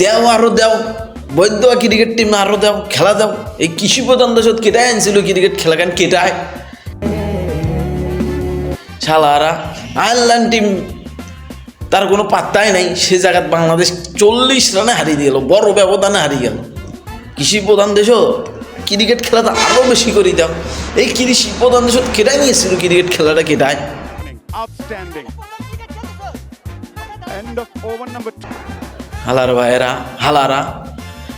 দেও, আরও দেও, বৈদ্য ক্রিকেট টিম আরও দেও, খেলা দাও। এই কৃষি প্রধান দেশত কেটাই আনছিল ক্রিকেট খেলা কেন কেটায় শালারা, আয়ারল্যান্ড টিম তার কোনো পাত্তাই নাই, সে জায়গাত বাংলাদেশ চল্লিশ রানে হারিয়ে দিল, বড় ব্যবধানে হারিয়ে গেল। কৃষি প্রধান দেশও ক্রিকেট খেলাটা আরও বেশি করে দাও। এই কৃষি প্রধান দেশত কেটাই নিয়েছিল ক্রিকেট খেলাটা কেটায় Outstanding. End of over number two. হালার ভাইয়েরা, হালারা।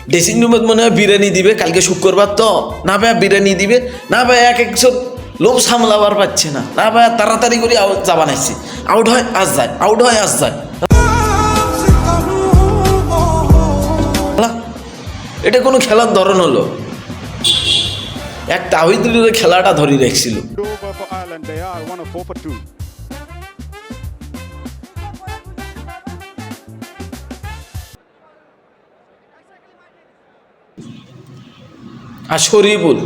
ড্রেসিং রুমত মনে হয় বিরিয়ানি দিবে, কালকে শুক্রবার তো। না ভাই বিরিয়ানি দিবে। না ভাই এক একশো লোক সামলাবার পাচ্ছে না। না ভাই তাড়াতাড়ি করে আউট যা বানাইছে। আউট হয়, আজ যায়। আউট হয়, আজ যায়। এটা কোনো খেলার ধরন হলো। এক তাহিদুলের খেলাটা ধরে রেখছিল। আর শরীফুল।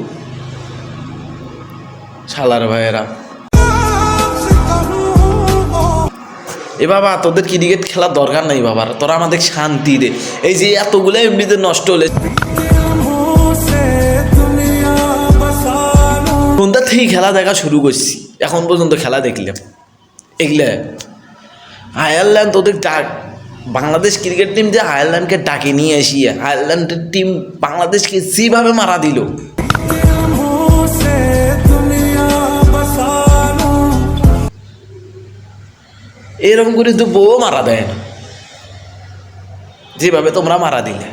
শালার ভাইয়েরা। এ বাবা, তোদের ক্রিকেট খেলার দরকার নাই বাবার। তোরা আমাদের শান্তি দে। এই যে এতগুলো এমনিতে নষ্ট হলে সন্ধ্যা থেকে খেলা দেখা শুরু করছি? এখন পর্যন্ত খেলা দেখলাম। এগুলা আয়ারল্যান্ড তোদের ডাক বাংলাদেশ ক্রিকেট টিম যে আয়ারল্যান্ডকে ডাকে নিয়ে আসি আয়ারল্যান্ডের টিম বাংলাদেশকে যেভাবে মারা দিল। এরকম করে তো বউ মারা দেয় না। যেভাবে তোমরা মারা দিলে।